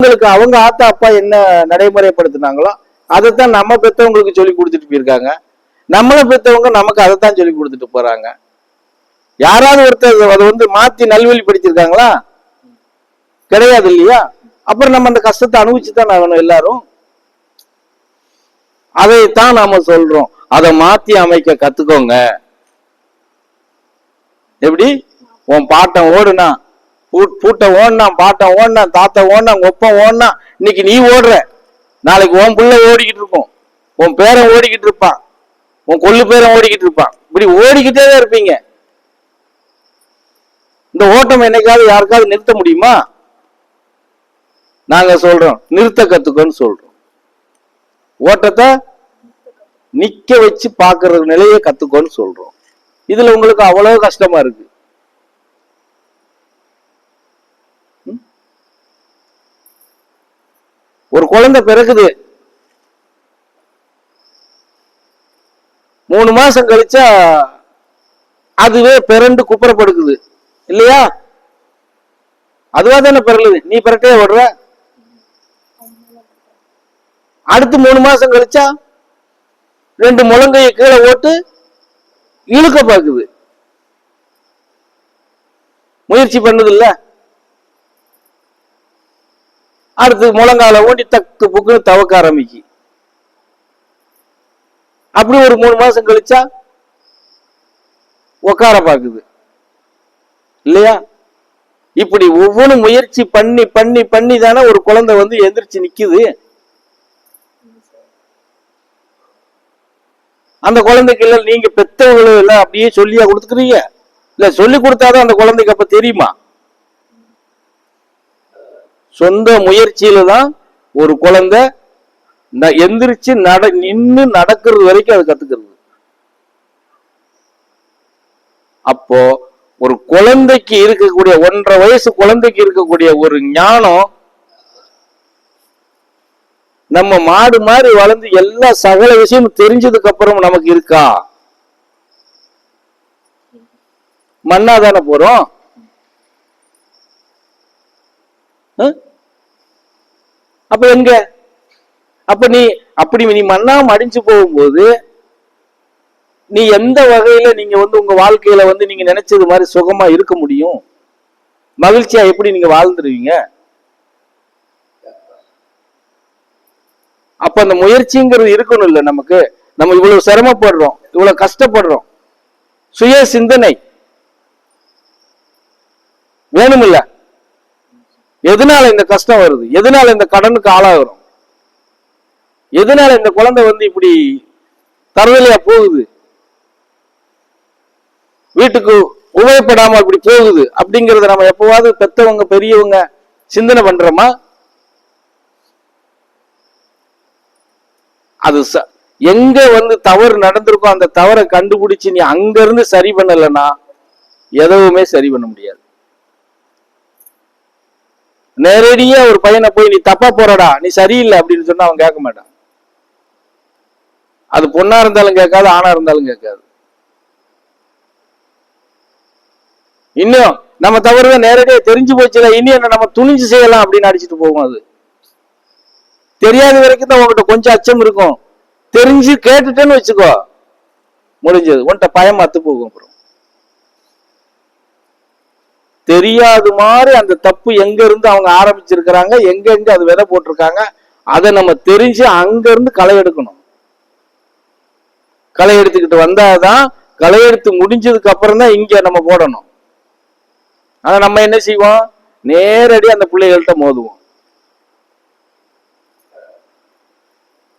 உங்களுக்கு அவங்க ஆத்தா அப்பா என்ன நடைமுறைப்படுத்தினாங்களோ அதைத்தான் நம்ம பெத்தவங்களுக்கு சொல்லி கொடுத்துட்டு போயிருக்காங்க. நம்மளை பெத்தவங்க நமக்கு அதைத்தான் சொல்லி கொடுத்துட்டு போறாங்க. யாராவது ஒருத்தர் அதை வந்து மாத்தி நல்வழி படிச்சிருக்காங்களா? கிடையாது இல்லையா? அப்புறம் நம்ம அந்த கஷ்டத்தை அனுபவிச்சு தான் ஆகணும் எல்லாரும். அதைத்தான் நாம சொல்றோம். அதை மாத்தி அமைக்க கத்துக்கோங்க. எப்படி? உன் பாட்டன் ஓடுனா பூட்டை ஓடினான் பாட்டை ஓடினான் தாத்தா ஓடினான் ஒப்பம் ஓடினான். இன்னைக்கு நீ ஓடுற. நாளைக்கு உன் பிள்ளை ஓடிக்கிட்டு இருக்கும். உன் பேரன் ஓடிக்கிட்டு இருப்பான். உன் கொள்ளு பேரன் ஓடிக்கிட்டு இருப்பான். இப்படி ஓடிக்கிட்டே தான் இருப்பீங்க. இந்த ஓட்டம் என்னைக்காவது யாருக்காவது நிறுத்த முடியுமா? நாங்க சொல்றோம் நிறுத்த கத்துக்கோன்னு சொல்றோம். ஓட்டத்தை நிக்க வச்சு பாக்குற நிலையை கத்துக்கோன்னு சொல்றோம். இதுல உங்களுக்கு அவ்வளவு கஷ்டமா இருக்கு. ஒரு குழந்தை பிறகுது மூணு மாசம் கழிச்சா அதுவே பிறண்டு குப்புறப்படுக்குது. இல்லையா? அதுவா தானே பிறகுது நீ பிறட்டே ஓடுற? அடுத்து மூணு மாசம் கழிச்சா ரெண்டு முழங்கையை கீழே ஓட்டு இழுக்க பாக்குது முயற்சி பண்ணது இல்லை அடுத்து முழங்கால ஓட்டி தக்கு புக்குன்னு தவக்க ஆரம்பிக்கு. அப்படி ஒரு மூணு மாசம் கழிச்சா உட்கார பாக்குது இல்லையா? இப்படி ஒவ்வொரு முயற்சி பண்ணி பண்ணி பண்ணி தானே ஒரு குழந்தை வந்து எந்திரிச்சு நிக்குது. அந்த குழந்தைக்கு இல்ல நீங்க பெத்தவங்களும் இல்ல அப்படியே சொல்லியா கொடுத்துக்கிறீங்க? இல்ல சொல்லி கொடுத்தாதான் அந்த குழந்தைக்கு அப்ப தெரியுமா? சொந்த முயற்சியில தான் ஒரு குழந்தை ந- எந்திரிச்சு நட நின்று நடக்கிறது வரைக்கும் அது கத்துக்கிறது. அப்போ ஒரு குழந்தைக்கு இருக்கக்கூடிய ஒன்றரை வயசு குழந்தைக்கு இருக்கக்கூடிய ஒரு ஞானம் நம்ம மாடு மாதிரி வளர்ந்து எல்லா சகல விஷயமும் தெரிஞ்சதுக்கு அப்புறம் நமக்கு இருக்கா? மண்ணா தானே போறோம்? அப்ப எங்க? அப்ப நீ அப்படி நீ மண்ணா மடிஞ்சு போகும்போது நீ எந்த வகையில நீங்க வந்து உங்க வாழ்க்கையில வந்து நீங்க நினைச்சது மாதிரி சுகமா இருக்க முடியும்? மகிழ்ச்சியா எப்படி நீங்க வாழ்ந்துருவீங்க? அப்ப அந்த முயற்சிங்கிறது இருக்கணும் இல்லை நமக்கு. நம்ம இவ்வளவு சிரமப்படுறோம் இவ்வளவு கஷ்டப்படுறோம். சுய சிந்தனை. வேணுமில்ல. எதனால இந்த கஷ்டம் வருது? எதனால இந்த கடனுக்கு ஆளாகிறோம்? எதனால இந்த குழந்தை வந்து இப்படி தரவலையா போகுது? வீட்டுக்கு உபயோகப்படாம இப்படி போகுது அப்படிங்கறத நம்ம எப்பவாவது பெத்தவங்க பெரியவங்க சிந்தனை பண்றோமா? அது ச- எங்க வந்து தவறு நடந்திருக்கோ அந்த தவறை கண்டுபிடிச்சு நீ அங்க இருந்து சரி பண்ணலைன்னா எதுவுமே சரி பண்ண முடியாது. நேரடியா ஒரு பையனை போய் நீ தப்பா போறடா நீ சரியில்லை அப்படின்னு சொன்னா அவன் கேட்க மாட்டான். அது பொண்ணா இருந்தாலும் கேட்காது ஆணா இருந்தாலும் கேட்காது. இன்னும் நம்ம தவறுத நேரடியா தெரிஞ்சு போச்சுல இனி என்ன நம்ம துணிஞ்சு செய்யலாம் அப்படின்னு அடிச்சிட்டு போகும் அது. தெரியாத வரைக்கும் தான் உங்ககிட்ட கொஞ்சம் அச்சம் இருக்கும். தெரிஞ்சு கேட்டுட்டேன்னு வச்சுக்கோ. முடிஞ்சது. உன்கிட்ட பயம் அத்து போகும் அப்புறம். தெரியாது மாதிரி அந்த தப்பு எங்க இருந்து அவங்க ஆரம்பிச்சிருக்கிறாங்க எங்க எங்க அது விதை போட்டிருக்காங்க அதை நம்ம தெரிஞ்சு அங்க இருந்து களை எடுக்கணும். களை எடுத்துக்கிட்டு வந்தாதான் களை எடுத்து முடிஞ்சதுக்கு அப்புறம் தான் இங்க நம்ம போடணும். ஆனா நம்ம என்ன செய்வோம்? நேரடி அந்த பிள்ளைகள்கிட்ட மோதுவோம்.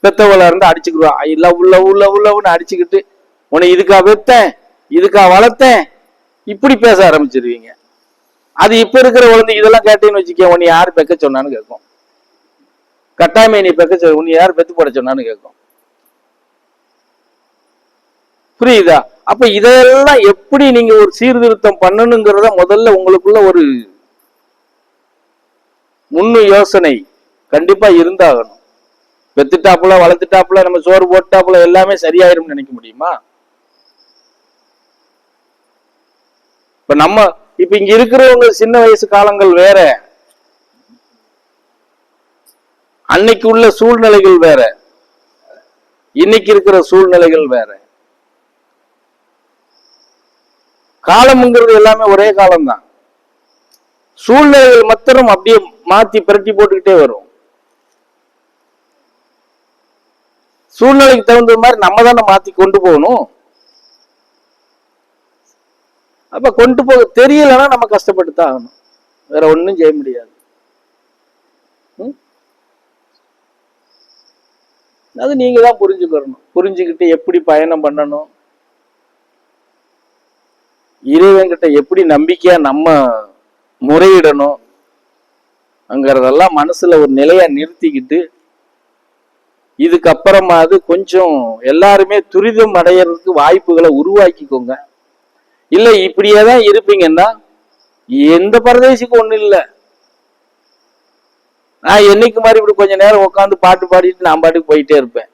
பெத்தவள இருந்து அடிச்சுக்கிடுவான் இல்ல உள்ள உள்ள உள்ளன்னு அடிச்சுக்கிட்டு உன்னை இதுக்கா பெத்தேன் இதுக்கா வளர்த்தேன். இப்படி பேச ஆரம்பிச்சிருவீங்க. அது இப்ப இருக்கிற குழந்தை இதெல்லாம் கேட்டேன்னு வச்சுக்க உன்னை யார் பெக்க சொன்னான்னு கேட்கும். கட்டாயமே நீ பெக்க உன்னை யார் பெத்து போட சொன்னான்னு கேட்கும். புரியுதா? அப்ப இதெல்லாம் எப்படி நீங்க ஒரு சீர்திருத்தம் பண்ணணுங்கிறத முதல்ல உங்களுக்குள்ள ஒரு முன்னு யோசனை கண்டிப்பா இருந்தாகணும். பெத்துட்டாப்புல வளர்த்துட்டாப்புல நம்ம சோறு போட்டாப்புல எல்லாமே சரியாயிரும்னு நினைக்க முடியுமா? இப்ப நம்ம இப்ப இங்க இருக்கிறவங்க சின்ன வயசு காலங்கள் வேற. அன்னைக்கு உள்ள சூழ்நிலைகள் வேற. இன்னைக்கு இருக்கிற சூழ்நிலைகள் வேற. காலம்ங்கிறது எல்லாமே ஒரே காலம்தான். சூழ்நிலைகள் மாத்திரம் அப்படியே மாத்தி பிரட்டி போட்டுக்கிட்டே வரும். சூழ்நிலைக்கு தகுந்த மாதிரி நம்ம தானே மாத்தி கொண்டு போகணும். அப்போ கொண்டு போக தெரியலன்னா நம்ம கஷ்டப்பட்டு தான் ஆகணும். வேற ஒன்றும் செய்ய முடியாது. ம்? அது நீங்க தான் புரிஞ்சுக்கிறணும். புரிஞ்சுக்கிட்டு எப்படி பயணம் பண்ணணும்? இறைவன்கிட்ட எப்படி நம்பிக்கையா நம்ம முறையிடணும்? அங்கிறதெல்லாம் மனசுல ஒரு நிலையா நிறுத்திக்கிட்டு இதுக்கப்புறமாவது கொஞ்சம் எல்லாருமே துரிதம் அடையிறதுக்கு வாய்ப்புகளை உருவாக்கிக்கோங்க. இல்லை இப்படியே தான் இருப்பீங்கன்னா எந்த பரதேசிக்கும் ஒன்றும் இல்லை. நான் என்னைக்கு மாதிரி இப்படி கொஞ்ச நேரம் உட்காந்து பாட்டு பாடிட்டு நான் பாட்டுக்கு போயிட்டே இருப்பேன்.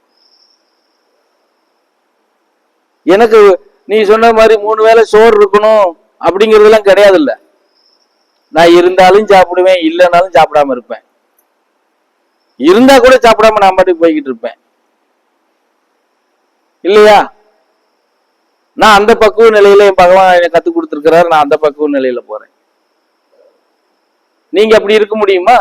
எனக்கு நீ சொன்ன மாதிரி மூணு வேளை சோறு இருக்கணும் அப்படிங்கிறதுலாம் கிடையாது இல்லை நான் இருந்தாலும் சாப்பிடுவேன் இல்லைனாலும் சாப்பிடாம இருப்பேன். இருந்தா கூட சாப்பிடாம நான் பாட்டுக்கு போய்கிட்டு இருப்பேன். இல்லையா? நான் அந்த பக்குவ நிலையில என் பகவான் எனக்கு கற்றுக் கொடுத்துருக்கிறாரு நான் அந்த பக்குவ நிலையில போறேன். நீங்க அப்படி இருக்க முடியுமா?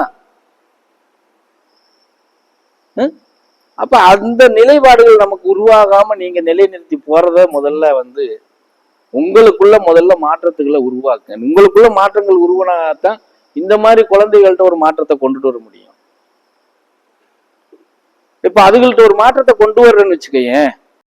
அப்ப அந்த நிலைப்பாடுகள் நமக்கு உருவாகாம நீங்க நிலைநிறுத்தி போறத முதல்ல வந்து உங்களுக்குள்ள முதல்ல மாற்றத்துகளை உருவாக்க உங்களுக்குள்ள மாற்றங்கள் உருவானாதான் இந்த மாதிரி குழந்தைகள்கிட்ட ஒரு மாற்றத்தை கொண்டுட்டு வர முடியும். இப்ப அதுகள்கிட்ட ஒரு மாற்றத்தை கொண்டு வர்றேன்னு வச்சுக்கோயேன்